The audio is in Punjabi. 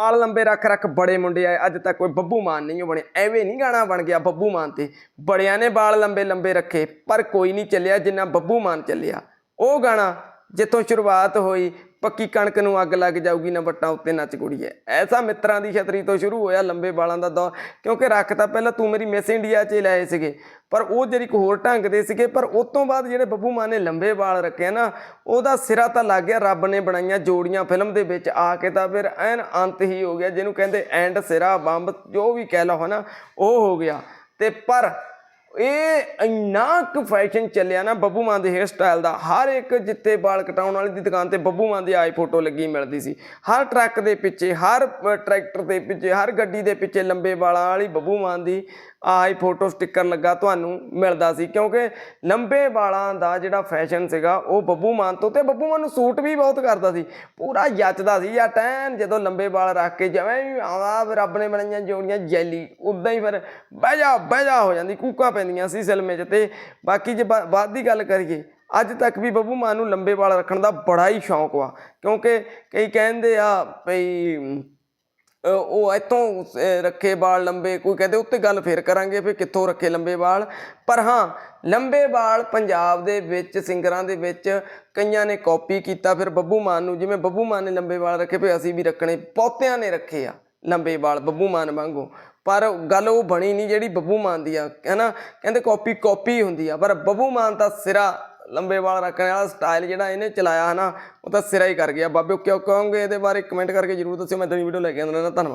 ਵਾਲ ਲੰਬੇ ਰੱਖ ਰੱਖ ਬੜੇ ਮੁੰਡੇ ਆਏ, ਅੱਜ ਤੱਕ ਕੋਈ ਬੱਬੂ ਮਾਨ ਨਹੀਂ ਓ ਬਣੇ। ਐਵੇਂ ਨਹੀਂ ਗਾਣਾ ਬਣ ਗਿਆ ਬੱਬੂ ਮਾਨ ਤੇ। ਬੜਿਆਂ ਨੇ ਬਾਲ ਲੰਬੇ ਲੰਬੇ ਰੱਖੇ, ਪਰ ਕੋਈ ਨਹੀਂ ਚੱਲਿਆ ਜਿੰਨਾ ਬੱਬੂ ਮਾਨ ਚੱਲਿਆ। ਉਹ ਗਾਣਾ ਜਿੱਥੋਂ ਸ਼ੁਰੂਆਤ ਹੋਈ, ਪੱਕੀ ਕਣਕ ਨੂੰ ਅੱਗ ਲੱਗ ਜਾਊਗੀ ਨਾ ਵੱਟਾਂ ਉੱਤੇ ਨੱਚ ਕੁੜੀਏ ਐਸਾ ਮਿੱਤਰਾਂ ਦੀ ਛਤਰੀ ਤੋਂ ਸ਼ੁਰੂ ਹੋਇਆ ਲੰਬੇ ਵਾਲਾਂ ਦਾ ਦੌਰ, ਕਿਉਂਕਿ ਰੱਖ ਤਾਂ ਪਹਿਲਾਂ ਤੂੰ ਮੇਰੀ ਮਿਸ ਇੰਡੀਆ 'ਚ ਹੀ ਲਏ ਸੀਗੇ, ਪਰ ਉਹ ਜਿਹੜੀ ਕੋ ਹੋਰ ਢੰਗ ਦੇ ਸੀਗੇ, ਪਰ ਉਸ ਤੋਂ ਬਾਅਦ ਜਿਹੜੇ ਬੱਬੂ ਮਾਨ ਨੇ ਲੰਬੇ ਵਾਲ ਰੱਖੇ ਨਾ, ਉਹਦਾ ਸਿਰਾ ਤਾਂ ਲੱਗ ਗਿਆ, ਰੱਬ ਨੇ ਬਣਾਈਆਂ ਜੋੜੀਆਂ ਫਿਲਮ ਦੇ ਵਿੱਚ ਆ ਕੇ ਤਾਂ ਫਿਰ ਐਨ ਅੰਤ ਹੀ ਹੋ ਗਿਆ, ਜਿਹਨੂੰ ਕਹਿੰਦੇ ਐਂਡ ਸਿਰਾ ਬੰਬ, ਜੋ ਵੀ ਕਹਿ ਲਓ ਹਨਾ, ਉਹ ਹੋ ਗਿਆ। ਤੇ ਪਰ ਇਹ ਇੰਨਾ ਕੁ ਫੈਸ਼ਨ ਚੱਲਿਆ ਨਾ ਬੱਬੂ ਮਾਨ ਦੇ ਹੇਅਰ ਸਟਾਈਲ ਦਾ। ਹਰ ਇੱਕ ਜਿੱਤੇ ਵਾਲ ਕਟਾਉਣ ਵਾਲੀ ਦੀ ਦੁਕਾਨ ਤੇ ਬੱਬੂ ਮਾਨ ਦੀ ਆਈ ਫੋਟੋ ਲੱਗੀ ਮਿਲਦੀ ਸੀ। ਹਰ ਟਰੱਕ ਦੇ ਪਿੱਛੇ, ਹਰ ਟਰੈਕਟਰ ਦੇ ਪਿੱਛੇ, ਹਰ ਗੱਡੀ ਦੇ ਪਿੱਛੇ ਲੰਬੇ ਵਾਲਾਂ ਵਾਲੀ ਬੱਬੂ ਮਾਨ ਦੀ ਆਈ ਫੋਟੋ ਸਟicker ਲੱਗਾ ਤੁਹਾਨੂੰ ਮਿਲਦਾ ਸੀ, ਕਿਉਂਕਿ ਲੰਬੇ ਵਾਲਾਂ ਦਾ ਜਿਹੜਾ ਫੈਸ਼ਨ ਸੀਗਾ, ਉਹ ਬੱਬੂ ਮਾਨ ਤੋਂ ਤੇ ਬੱਬੂ ਮਾਨ ਨੂੰ ਸੂਟ ਵੀ ਬਹੁਤ ਕਰਦਾ ਸੀ, ਪੂਰਾ ਜੱਚਦਾ ਸੀ, ਜਾਂ ਟੈਨ ਜਦੋਂ ਲੰਬੇ ਵਾਲ ਰੱਖ ਕੇ ਜਿਵੇਂ ਵੀ ਆਵਾ ਰੱਬ ਨੇ ਬਣਾਈਆਂ ਜੋੜੀਆਂ ਜੈਲੀ ਉਦਾਂ ਹੀ ਫਿਰ ਬਹਿ ਜਾ ਬਹਿ ਜਾ ਹੋ ਜਾਂਦੀ, ਕੂਕਾਂ ਪੈਂਦੀਆਂ ਸੀ ਸਿਲਮੇ 'ਚ ਤੇ ਬਾਕੀ ਜੇ ਬਾਅਦ ਦੀ ਗੱਲ ਕਰੀਏ, ਅੱਜ ਤੱਕ ਵੀ ਬੱਬੂ ਮਾਨ ਨੂੰ ਲੰਬੇ ਵਾਲ ਰੱਖਣ ਦਾ ਬੜਾ ਹੀ ਸ਼ੌਂਕ ਵਾ, ਕਿਉਂਕਿ ਕਈ ਕਹਿੰਦੇ ਆ ਭਈ ਉਹ ਇੱਥੋਂ ਰੱਖੇ ਵਾਲ ਲੰਬੇ, ਕੋਈ ਕਹਿੰਦੇ ਉੱਤੇ ਗੱਲ ਫੇਰ ਕਰਾਂਗੇ ਫਿਰ ਕਿੱਥੋਂ ਰੱਖੇ ਲੰਬੇ ਵਾਲ। ਪਰ ਹਾਂ, ਲੰਬੇ ਵਾਲ ਪੰਜਾਬ ਦੇ ਵਿੱਚ, ਸਿੰਗਰਾਂ ਦੇ ਵਿੱਚ ਕਈਆਂ ਨੇ ਕਾਪੀ ਕੀਤਾ। ਫਿਰ ਬੱਬੂ ਮਾਨ ਨੂੰ, ਜਿਵੇਂ ਬੱਬੂ ਮਾਨ ਨੇ ਲੰਬੇ ਵਾਲ ਰੱਖੇ ਫਿਰ ਅਸੀਂ ਵੀ ਰੱਖਣੇ ਬਹੁਤਿਆਂ ਨੇ ਰੱਖੇ ਆ ਲੰਬੇ ਵਾਲ ਬੱਬੂ ਮਾਨ ਵਾਂਗੂ। ਪਰ ਗੱਲ ਉਹ ਬਣੀ ਨਹੀਂ ਜਿਹੜੀ ਬੱਬੂ ਮਾਨ ਦੀ ਆ, ਹੈਨਾ? ਕਹਿੰਦੇ ਕਾਪੀ ਕਾਪੀ ਹੁੰਦੀ ਆ। ਪਰ ਬੱਬੂ ਮਾਨ ਤਾਂ ਸਿਰਾ ਲੰਬੇ ਵਾਲ ਰੱਖਣ ਵਾਲਾ ਸਟਾਈਲ ਜਿਹੜਾ ਇਹਨੇ ਚਲਾਇਆ ਹਨਾ, ਉਹ ਤਾਂ ਸਿਰਾ ਹੀ ਕਰ ਗਿਆ। ਬਾਬੇ, ਕਿਉਂ ਕਹੋਗੇ? ਇਹਦੇ ਬਾਰੇ ਕਮੈਂਟ ਕਰਕੇ ਜਰੂਰ ਦੱਸਿਓ, ਮੈਂ ਤੇਰੀ ਵੀਡੀਓ ਲੈ ਕੇ ਆਉਂਦਾ ਰਹਿਣਾ ਧੰਨਵਾਦ।